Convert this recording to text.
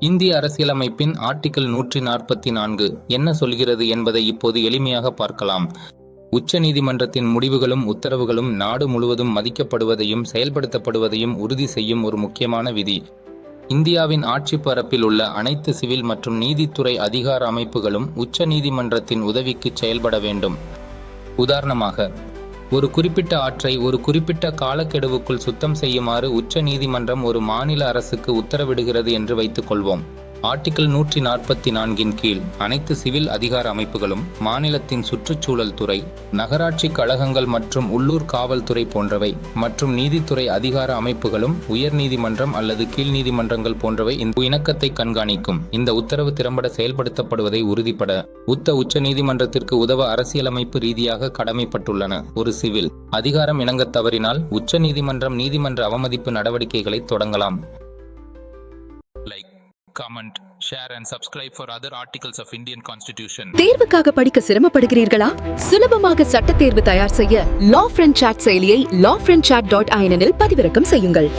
இந்திய அரசியலமைப்பின் ஆர்டிகிள் நூற்றி நாற்பத்தி நான்கு என்ன சொல்கிறது என்பதை இப்போது எளிமையாக பார்க்கலாம். உச்ச நீதிமன்றத்தின் முடிவுகளும் உத்தரவுகளும் நாடு முழுவதும் மதிக்கப்படுவதையும் செயல்படுத்தப்படுவதையும் உறுதி செய்யும் ஒரு முக்கியமான விதி. இந்தியாவின் ஆட்சி பரப்பில் உள்ள அனைத்து சிவில் மற்றும் நீதித்துறை அதிகார அமைப்புகளும் உச்ச நீதிமன்றத்தின் உதவிக்கு செயல்பட வேண்டும். உதாரணமாக ஒரு குறிப்பிட்ட ஆற்றை ஒரு குறிப்பிட்ட காலக்கெடுவுக்குள் சுத்தம் செய்யுமாறு உச்ச நீதிமன்றம் ஒரு மாநில அரசுக்கு உத்தரவிடுகிறது என்று வைத்துக் கொள்வோம் ஆர்டிகிள் நூற்றி நாற்பத்தி நான்கின் கீழ் அனைத்து சிவில் அதிகார அமைப்புகளும் மாநிலத்தின் சுற்றுச்சூழல் துறை நகராட்சி கழகங்கள் மற்றும் உள்ளூர் காவல்துறை போன்றவை மற்றும் நீதித்துறை அதிகார அமைப்புகளும் உயர் நீதிமன்றம் அல்லது கீழ் நீதிமன்றங்கள் போன்றவை இந்த இணக்கத்தை கண்காணிக்கும். இந்த உத்தரவு திறம்பட செயல்படுத்தப்படுவதை உறுதிப்பட உத்த உச்ச நீதிமன்றத்திற்கு உதவ அரசியலமைப்பு ரீதியாக கடமைப்பட்டுள்ளன. ஒரு சிவில் அதிகாரம் இணங்கத் தவறினால் உச்ச நீதிமன்றம் நீதிமன்ற அவமதிப்பு நடவடிக்கைகளை தொடங்கலாம். Comment share and subscribe for other articles of Indian constitution தேர்வுக்காக படிக்க சிரமப்படுகிறீர்களா? சுலபமாக சட்ட தேர்வு தயார் செய்ய லா ஃப்ரெண்ட் சாட் செயலியை லா ஃப்ரெண்ட் சாட் டாட் ஐனில் பதிவிறக்கம் செய்யுங்கள்.